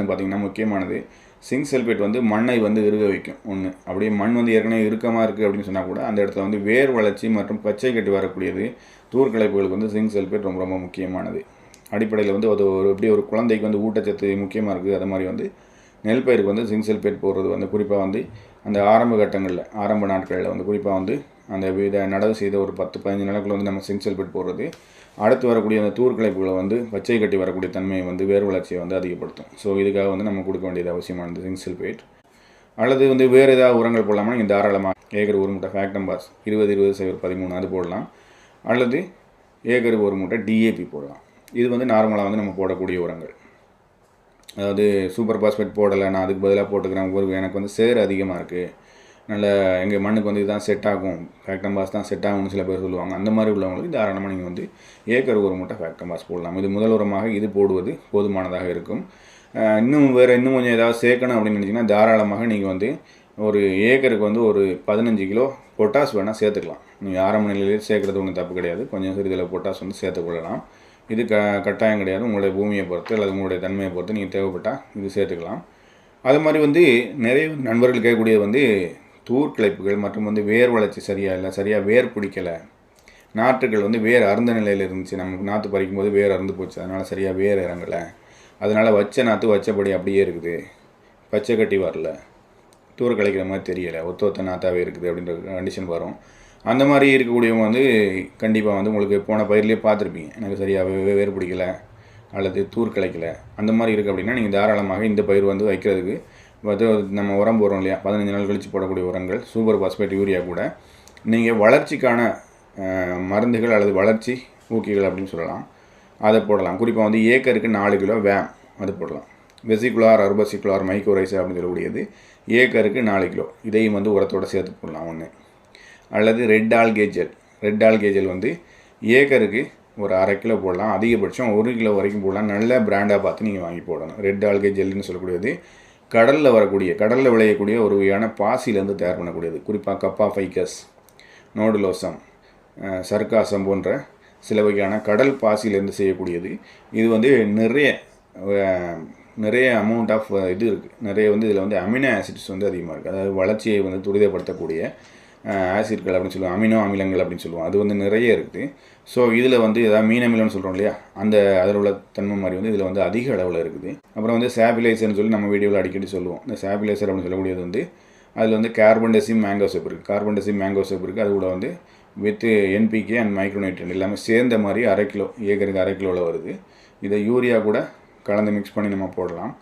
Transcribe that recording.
பார்த்திங்கன்னா முக்கியமானது. Sink sulphate வந்து மண்ணை வந்து இருக வைக்கும். ஒன்று அப்படியே மண் வந்து ஏற்கனவே இறுக்கமாக இருக்குது அப்படின்னு சொன்னால் கூட அந்த இடத்துல வந்து வேர் வளர்ச்சி மற்றும் பச்சை கட்டி வரக்கூடியது தூர்க்கலைப்புகளுக்கு வந்து சிங்க் சல்ஃபேட் ரொம்ப ரொம்ப முக்கியமானது. அடிப்படையில் வந்து அது ஒரு எப்படி ஒரு குழந்தைக்கு வந்து ஊட்டச்சத்து முக்கியமாக இருக்குது அது மாதிரி வந்து நெல் பயிருக்கு வந்து ஜிங்க் சல்ஃபேட் போடுறது வந்து குறிப்பாக வந்து அந்த ஆரம்ப கட்டங்களில் ஆரம்ப நாட்களில் வந்து குறிப்பாக வந்து அந்த வித நடவு செய்த ஒரு பத்து பதினஞ்சு நாட்கள் வந்து நம்ம சிங்க் சல்ஃபேட் போடுறது. அடுத்து வரக்கூடிய அந்த தூர்க்கலைப்புகளை வந்து பச்சை கட்டி வரக்கூடிய தன்மையை வந்து வேர் வளர்ச்சியை வந்து அதிகப்படுத்தும். ஸோ இதுக்காக வந்து நம்ம கொடுக்க வேண்டியது அவசியமானது ஜிங்க் சல்ஃபேட் அல்லது வந்து வேறு ஏதாவது உரங்கள் போடலாமா நீங்கள் தாராளமாக ஏக்கர் ஒரு மூட்டை ஃபேக்டம் பாஸ் இருபது இருபது சைவர் பதிமூணு அது போடலாம். அல்லது ஏக்கருக்கு ஒரு மூட்டை டிஏபி போடலாம். இது வந்து நார்மலாக வந்து நம்ம போடக்கூடிய உரங்கள். அதாவது சூப்பர் பாஸ்பேட் போடலை நான் அதுக்கு பதிலாக போட்டுக்கிறேன். ஒரு எனக்கு வந்து சேர் அதிகமாக இருக்குது நல்ல எங்கள் மண்ணுக்கு வந்து இதுதான் செட் ஆகும். ஃபேக்டம் பாஸ் தான் செட் ஆகும்னு சில பேர் சொல்லுவாங்க. அந்த மாதிரி உள்ளவங்களுக்கு தாராளமாக நீங்கள் வந்து ஏக்கர் ஒரு மூட்டை ஃபேக்டம் பாஸ் போடலாம். இது முதல் உரமாக இது போடுவது போதுமானதாக இருக்கும். இன்னும் வேறு இன்னும் கொஞ்சம் ஏதாவது சேர்க்கணும் அப்படின்னு நினச்சிங்கன்னா தாராளமாக நீங்கள் வந்து ஒரு ஏக்கருக்கு வந்து ஒரு பதினஞ்சு கிலோ பொட்டாஸ் வேணால் சேர்த்துக்கலாம். நீங்கள் ஆரம்ப நிலையிலே சேர்க்குறது ஒன்றும் தப்பு கிடையாது. கொஞ்சம் சிறிதளவு பொட்டாஸ் வந்து சேர்த்துக்கொள்ளலாம் இது க கட்டாயம் கிடையாது. உங்களுடைய பூமியை பொறுத்து அல்லது உங்களுடைய தன்மையை பொறுத்து நீங்கள் தேவைப்பட்டால் இது சேர்த்துக்கலாம். அது மாதிரி வந்து நிறைய நண்பர்கள் கேட்கக்கூடியது வந்து தூர் கிளைப்புகள் மற்றும் வந்து வேர் வளர்ச்சி சரியாக இல்லை சரியாக வேர் பிடிக்கலை. நாற்றுகள் வந்து வேர் அருந்த நிலையில் இருந்துச்சு. நமக்கு நாற்று பறிக்கும் போது வேர் அறுந்து போச்சு. அதனால் சரியாக வேர் இறங்கலை. அதனால் வச்ச நாற்று வச்சபடி அப்படியே இருக்குது. பச்சை கட்டி வரல. தூர கழிக்கிற மாதிரி தெரியலை. ஒத்த ஒத்த நாத்தாவே இருக்குது அப்படின்ற கண்டிஷன் வரும். அந்த மாதிரி இருக்கக்கூடியவங்க வந்து கண்டிப்பாக வந்து உங்களுக்கு போன பயிர்லேயே பார்த்துருப்பீங்க. எனக்கு சரியாக வேறு பிடிக்கல அல்லது தூர் கிடைக்கல அந்த மாதிரி இருக்குது அப்படின்னா நீங்கள் தாராளமாக இந்த பயிர் வந்து வைக்கிறதுக்கு வந்து நம்ம உரம் போடுறோம் இல்லையா? பதினஞ்சு நாள் கழித்து போடக்கூடிய உரங்கள் சூப்பர் பாஸ்பேட் யூரியா கூட. நீங்கள் வளர்ச்சிக்கான மருந்துகள் அல்லது வளர்ச்சி ஊக்கிகள் அப்படின்னு சொல்லலாம். அதை போடலாம். குறிப்பாக வந்து ஏக்கருக்கு நாலு கிலோ வேம் அது போடலாம். வெசிகுலார் அர்பசிகுலார் மைக்ரோரைஸ் அப்படின்னு சொல்லக்கூடியது ஏக்கருக்கு நாலு கிலோ. இதையும் வந்து உரத்தோட சேர்த்து போடலாம் ஒன்று அல்லது ரெட் ஆல்கேஜல் ரெட் ஆல்கேஜல் வந்து ஏக்கருக்கு ஒரு அரை கிலோ போடலாம். அதிகபட்சம் ஒரு கிலோ வரைக்கும் போடலாம். நல்ல பிராண்டாக பார்த்து நீங்கள் வாங்கி போடணும். ரெட் ஆல்கேஜல்னு சொல்லக்கூடியது. கடலில் வரக்கூடிய கடலில் விளையக்கூடிய ஒரு வகையான பாசிலேருந்து தயார் பண்ணக்கூடியது. குறிப்பாக கப்பா ஃபைக்கஸ் நோடுலோசம் சர்க்காசம் போன்ற சில வகையான கடல் பாசியிலேருந்து செய்யக்கூடியது. இது வந்து நிறைய நிறைய அமௌண்ட் ஆஃப் இது இருக்குது நிறைய வந்து இதில் வந்து அமினோ ஆசிட்ஸ் வந்து அதிகமாக இருக்குது அதாவது வளர்ச்சியை வந்து துரிதப்படுத்தக்கூடிய ஆசிட்கள் அப்படின்னு சொல்லுவோம் அமினோ அமிலங்கள் அப்படின்னு சொல்லுவோம். அது வந்து நிறைய இருக்குது ஸோ இதில் வந்து ஏதாவது மீன் அமிலம்னு சொல்கிறோம் இல்லையா? அந்த அதில் உள்ள தன்மை மாதிரி வந்து இதில் வந்து அதிக அளவில் இருக்குது. அப்புறம் வந்து சாபிலைசர்னு சொல்லி நம்ம வீடியோவில் அடிக்கடி சொல்லுவோம். இந்த சாபிலைசர் அப்படின்னு சொல்லக்கூடியது வந்து அதில் வந்து கார்பன் டெசிம் மேங்கோ சோப் இருக்குது கார்பன் டெசிம் மேங்கோ சோப் இருக்குது அது கூட வந்து வித் என்பிகே அண்ட் மைக்ரோநைட்ரன் எல்லாமே சேர்ந்த மாதிரி அரை கிலோ ஏக்கருக்கு அரை கிலோவில் வருது. இதை யூரியா கூட கலந்து மிக்ஸ் பண்ணி நம்ம போடலாம்.